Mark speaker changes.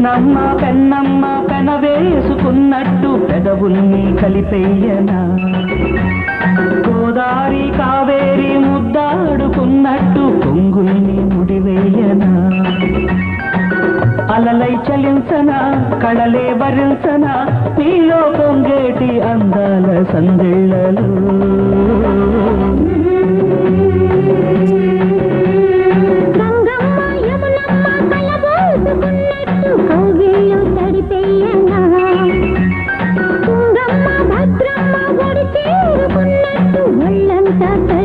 Speaker 1: కృష్ణమ్మ పెన్నమ్మ పెనవేసుకున్నట్టు పెదవుల్ని కలిపెయ్యనా? గోదారి కావేరి ముద్దాడుకున్నట్టు కొంగుల్ని ముడివేయనా? అలలై చలించనా కళలే వరించనా? నీలో పొంగేటి అందాల సందిళ్ళలు. Thank.